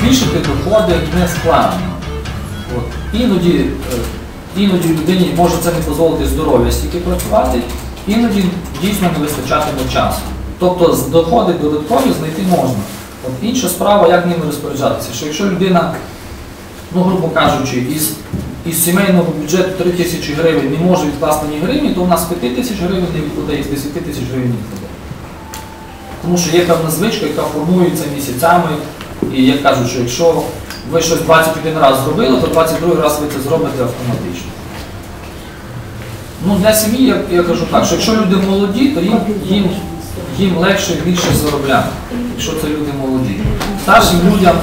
збільшити доходи не складно. От. Іноді, е, іноді людині може це не дозволити здоров'я стільки працювати, іноді дійсно не вистачатиме часу. Тобто доходи додаткові знайти можна. От інша справа, як ними розпоряджатися. Що якщо людина, ну грубо кажучи, із, із сімейного бюджету 3 тисячі гривень не може відкласти ні гривні, то у нас 5 тисяч гривень не відкладає, з 10 тисяч гривень не відкладає. Тому що є певна звичка, яка формується місяцями, і як кажуть, що якщо ви щось 21 раз зробили, то 22 раз ви це зробите автоматично. Ну, для сім'ї я, я кажу так, що якщо люди молоді, то їм, їм, їм легше більше заробляти, якщо це люди молоді. Старшим людям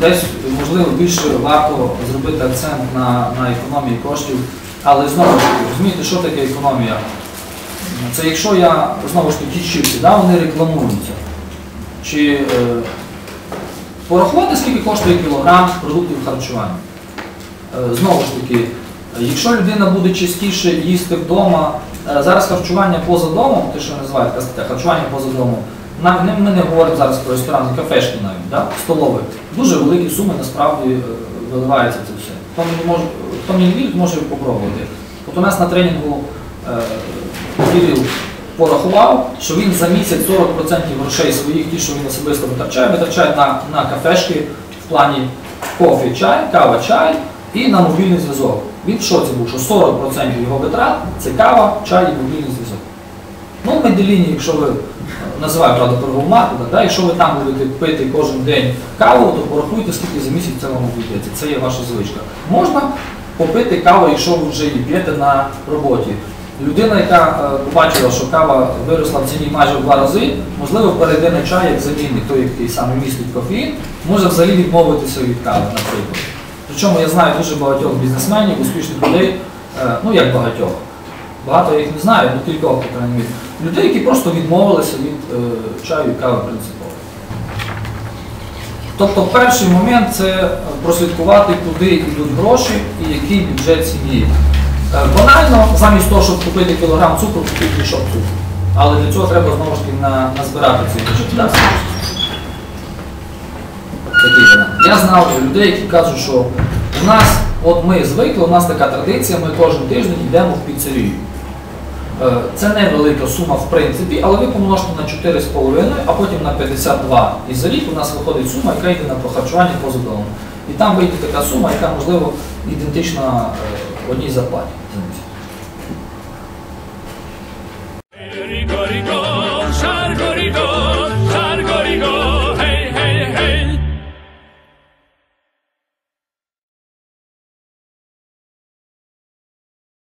десь, можливо, більше варто зробити акцент на, на економії коштів. Але знову ж таки, розумієте, що таке економія? Це якщо я знову ж таки чіпси, да, вони рекламуються. Чи е, порахувати, скільки коштує кілограм продуктів харчування? Е, знову ж таки, якщо людина буде частіше їсти вдома, е, зараз харчування поза домом, те, що називають стаття, харчування поза домом, ми не говоримо зараз про ресторани, кафешки навіть, да? столові. Дуже великі суми насправді е, виливаються це все. Хто мені, може, не вірить, може попробувати. От у нас на тренінгу Кирил порахував, що він за місяць 40% грошей своїх, ті, що він особисто витрачає, витрачає на, на кафешки в плані кофе, чай, кава, чай і на мобільний зв'язок. Він в шоці був, що 40% його витрат це кава, чай і мобільний зв'язок. Ну, в Меделіні, якщо ви е, називаю правда торгову марку, да, якщо ви там будете пити кожен день каву, то порахуйте, скільки за місяць це вам обійдеться. Це є ваша звичка. Можна попити каву, якщо ви вже її п'єте на роботі. Людина, яка е, побачила, що кава виросла в ціні майже в два рази, можливо, перейде на чай як замінник, той, який саме містить кофеїн, може взагалі відмовитися від кави, наприклад. Причому я знаю дуже багатьох бізнесменів, успішних людей, е, ну як багатьох. Багато їх не знаю, ну кількох, по крайній мірі. Людей, які просто відмовилися від е, чаю і кави принципово. Тобто перший момент це прослідкувати, куди йдуть гроші і який бюджет сім'ї. Е, Банально, замість того, щоб купити кілограм цукру, купити мішок цукру. Але для цього треба знову ж таки на, назбирати цей варіант. Я знав людей, які кажуть, що у нас, от ми звикли, у нас така традиція, ми кожен тиждень йдемо в піцерію. Е, Це невелика сума в принципі, але ви помножте на 4,5, а потім на 52. І за рік у нас виходить сума, яка йде на прохарчування поза домом. І там вийде така сума, яка можливо ідентична е, одній зарплаті.